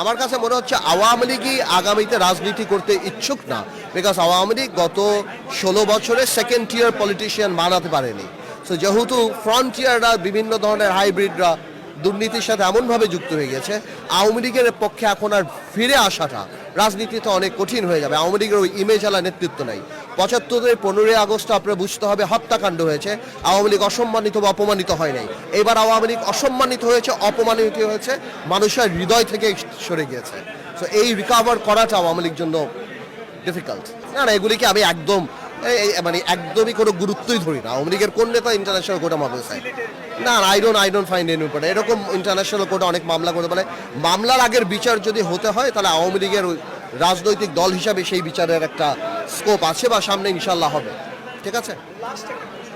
আমার কাছে মনে হচ্ছে আওয়ামী লীগই আগামীতে রাজনীতি করতে ইচ্ছুক না। বিকজ আওয়ামী লীগ গত ষোলো বছরে সেকেন্ড টিয়ার পলিটিশিয়ান বানাতে পারেনি। সো যেহেতু ফ্রন্টিয়াররা বিভিন্ন ধরনের হাইব্রিডরা দুর্নীতির সাথে এমনভাবে যুক্ত হয়ে গেছে, আওয়ামী লীগের পক্ষে এখন আর ফিরে আসাটা রাজনীতিতে অনেক কঠিন হয়ে যাবে। আওয়ামী লীগের ওই ইমেজ আলা নেতৃত্ব নেই। পঁচাত্তরের পনেরোই আগস্ট আপনার বুঝতে হবে হত্যাকাণ্ড হয়েছে। আওয়ামী লীগ অসম্মানিত বা অপমানিত হয় নাই। এবার আওয়ামী লীগ অসম্মানিত হয়েছে, অপমানিত হয়েছে, মানুষের হৃদয় থেকে সরে গিয়েছে। সো এই রিকাভার করাটা আওয়ামী লীগ জন্য ডিফিকাল্ট না না, এগুলিকে আমি একদম মানে একদমই কোনো গুরুত্বই ধরি না। আওয়ামী লীগের কোন নেতা ইন্টারন্যাশনাল কোর্টে মামলা চায়? না I don't I don't find any পারে এরকম ইন্টারন্যাশনাল কোর্টে অনেক মামলা করতে পারে মামলার আগের বিচার যদি হতে হয়, তাহলে আওয়ামী লীগের রাজনৈতিক দল হিসাবে সেই বিচারের একটা স্কোপ আছে বা সামনে ইনশাল্লাহ হবে। ঠিক আছে?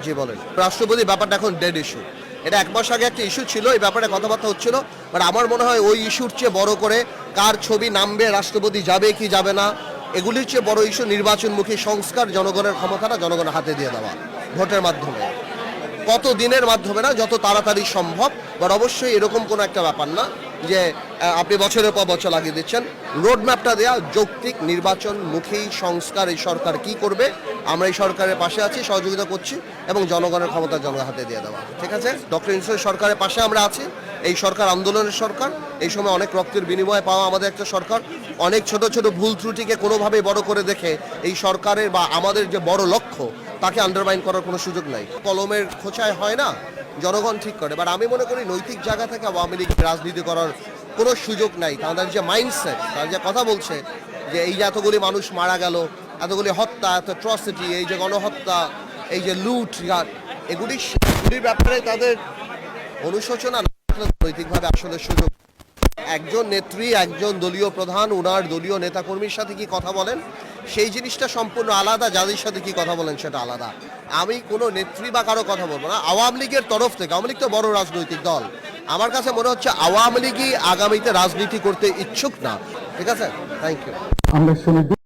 জি, বলেন। রাষ্ট্রপতি ব্যাপারটা এখন ডেড ইস্যু এটা এক মাস আগে একটা ইস্যু ছিল, এই ব্যাপারে কথাবার্তা হচ্ছিল বাট আমার মনে হয় ওই ইস্যুর চেয়ে বড় করে কার ছবি নামবে, রাষ্ট্রপতি যাবে কি যাবে না, এগুলির চেয়ে বড় ইস্যু নির্বাচনমুখী সংস্কার, জনগণের ক্ষমতাটা জনগণের হাতে দিয়ে দেওয়া, ভোটের মাধ্যমে। কত দিনের মাধ্যমে না, যত তাড়াতাড়ি সম্ভব বাট অবশ্যই এরকম কোনো একটা ব্যাপার না। যে আপনি বছরের পর বছর লাগিয়ে দিচ্ছেন। রোড ম্যাপটা দেওয়া যৌক্তিক নির্বাচনমুখী সংস্কার, এই সরকার কি করবে? আমরা এই সরকারের পাশে আছি, সহযোগিতা করছি এবং জনগণের ক্ষমতা জনগণের হাতে দিয়ে দেওয়া ঠিক আছে? ডক্টর ইনসুর সরকারের পাশে আমরা আছি। এই সরকার আন্দোলনের সরকার। এই সময় অনেক রক্তের বিনিময়ে পাওয়া আমাদের একটা সরকার। অনেক ছোট ছোট ভুল ত্রুটিকে কোনোভাবেই বড় করে দেখে এই সরকারের বা আমাদের যে বড় লক্ষ্য, তাকে আন্ডারমাইন করার কোনো সুযোগ নাই। কলমের খোঁচায় হয় না। জনগণ ঠিক করে। বাট আমি মনে করি নৈতিক জায়গা থেকে আওয়ামী লীগ রাজনীতি করার কোনো সুযোগ নাই। তাদের যে মাইন্ডসেট তারা যে কথা বলছে যে এই যে এতগুলি মানুষ মারা গেল, এতগুলি হত্যা, এত ট্রসিটি এই যে গণহত্যা, এই যে লুট এগুলি এগুলির ব্যাপারে তাদের অনুশোচনা নৈতিকভাবে আসলে সুযোগ একজন নেত্রী, একজন দলীয় প্রধান ওনার দলীয় নেতাকর্মীর সাথে কি কথা বলেন? সেই জিনিসটা সম্পূর্ণ আলাদা যাদের সাথে কি কথা বলেন সেটা আলাদা। আমি কোনো নেত্রী বা কারও কথা বলব না। আওয়ামী লীগের তরফ থেকে, আওয়ামী লীগ তো বড় রাজনৈতিক দল। আমার কাছে মনে হচ্ছে আওয়ামী লীগই আগামীতে রাজনীতি করতে ইচ্ছুক না। ঠিক আছে? থ্যাংক ইউ আমরা